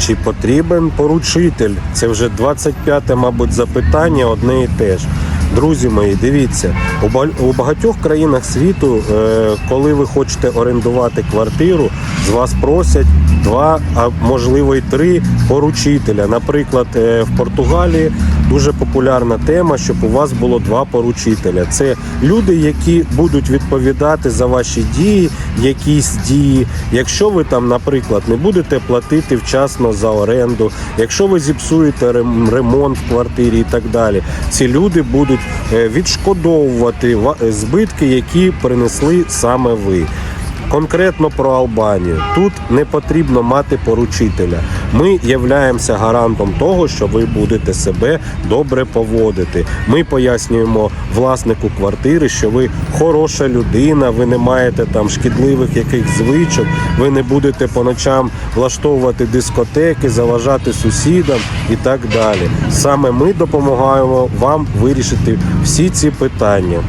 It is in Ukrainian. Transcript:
Чи потрібен поручитель? Це вже 25-те, мабуть, запитання одне і те ж. Друзі мої, дивіться, у ба- багатьох країнах світу, е, коли ви хочете орендувати квартиру, з вас просять два, а можливо й три поручителя. Наприклад, е, в Португалії дуже популярна тема, щоб у вас було два поручителя. Це люди, які будуть відповідати за ваші дії, якісь дії. Якщо ви там, наприклад, не будете платити вчасно за оренду, якщо ви зіпсуєте рем- ремонт в квартирі і так далі, ці люди будуть е, відшкодовувати ва- е, збитки, які принесли саме ви. Конкретно про Албанію тут не потрібно мати поручителя. Ми являємося гарантом того, що ви будете себе добре поводити. Ми пояснюємо власнику квартири, що ви хороша людина, ви не маєте там шкідливих яких звичок, ви не будете по ночам влаштовувати дискотеки, заважати сусідам і так далі. Саме ми допомагаємо вам вирішити всі ці питання.